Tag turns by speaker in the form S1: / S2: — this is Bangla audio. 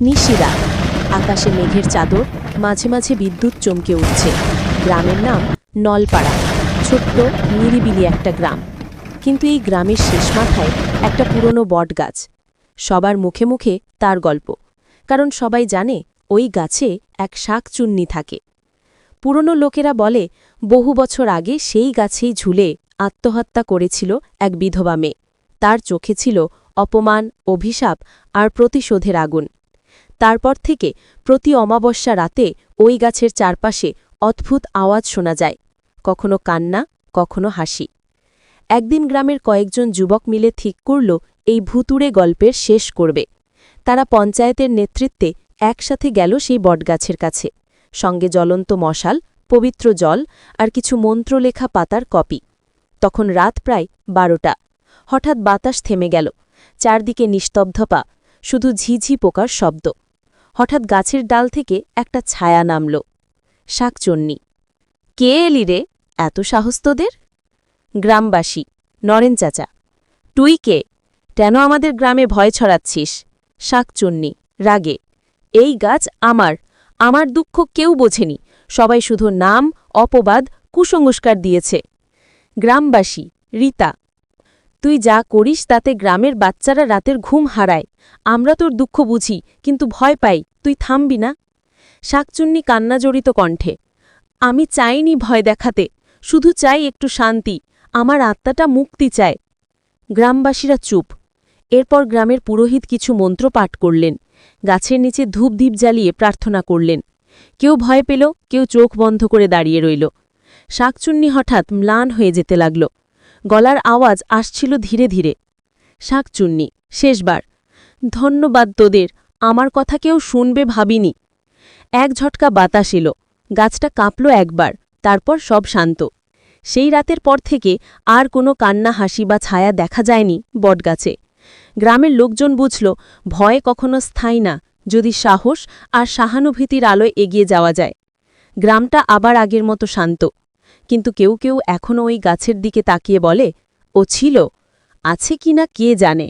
S1: নিশিরা। আকাশে মেঘের চাদর, মাঝে মাঝে বিদ্যুৎ চমকে উঠছে। গ্রামের নাম নলপাড়া। ছোট্ট, নিরিবিলি একটা গ্রাম। কিন্তু এই গ্রামের শেষ মাথায় একটা পুরনো বটগাছ। সবার মুখে মুখে তার গল্প। কারণ সবাই জানে, ওই গাছে এক শাকচুন্নি থাকে। পুরনো লোকেরা বলে, বহু বছর আগে সেই গাছেই ঝুলে আত্মহত্যা করেছিল এক বিধবা মেয়ে। তার চোখে ছিল অপমান, অভিশাপ আর প্রতিশোধের আগুন। তারপর থেকে প্রতি অমাবস্যা রাতে ওই গাছের চারপাশে অদ্ভুত আওয়াজ শোনা যায়, কখনো কান্না, কখনো হাসি। একদিন গ্রামের কয়েকজন যুবক মিলে ঠিক করল এই ভুতুড়ে গল্পের শেষ করবে। তারা পঞ্চায়েতের নেতৃত্বে একসাথে গেল সেই বটগাছের কাছে। সঙ্গে জ্বলন্ত মশাল, পবিত্র জল আর কিছু মন্ত্রলেখা পাতার কপি। তখন রাত প্রায় বারোটা। হঠাৎ বাতাস থেমে গেল। চারদিকে নিস্তব্ধপা শুধু ঝিঝি পোকার শব্দ। হঠাৎ গাছের ডাল থেকে একটা ছায়া নামল। শাকচন্নি, কে এলি রে? এত সাহস তোদের? গ্রামবাসী, নরেন চাচা। তুই কে? কেন আমাদের গ্রামে ভয় ছড়াচ্ছিস? শাকচুন্নি, রাগে। এই গাছ আমার। আমার দুঃখ কেউ বোঝেনি। সবাই শুধু নাম, অপবাদ, কুসংস্কার দিয়েছে। গ্রামবাসী, রীতা তুই যা করিস তাতে গ্রামের বাচ্চারা রাতের ঘুম হারায়। আমরা তোর দুঃখ বুঝি, কিন্তু ভয় পাই, তুই থামবি না। শাকচুন্নি কান্নাজড়িত কণ্ঠে, আমি চাইনি ভয় দেখাতে, শুধু চাই একটু শান্তি, আমার আত্মাটা মুক্তি চায়। গ্রামবাসীরা চুপ। এরপর গ্রামের পুরোহিত কিছু মন্ত্র পাঠ করলেন। গাছের নিচে ধূপদীপ জ্বালিয়ে প্রার্থনা করলেন। কেউ ভয় পেল, কেউ চোখ বন্ধ করে দাঁড়িয়ে রইল। শাকচুন্নি হঠাৎ ম্লান হয়ে যেতে লাগল। গলার আওয়াজ আসছিল ধীরে ধীরে। শাকচুন্নি, শেষবার। ধন্যবাদ তোদের, আমার কথা কেউ শুনবে ভাবিনি। এক ঝটকা বাতাস এলো, গাছটা কাঁপল একবার, তারপর সব শান্ত। সেই রাতের পর থেকে আর কোনো কান্না, হাসি বা ছায়া দেখা যায়নি বটগাছে। গ্রামের লোকজন বুঝল, ভয় কখনো স্থায়ী না, যদি সাহস আর সহানুভূতির আলোয় এগিয়ে যাওয়া যায়। গ্রামটা আবার আগের মতো শান্ত। কিন্তু কেউ কেউ এখনও ওই গাছের দিকে তাকিয়ে বলে, ও ছিল? আছে কি না কে জানে?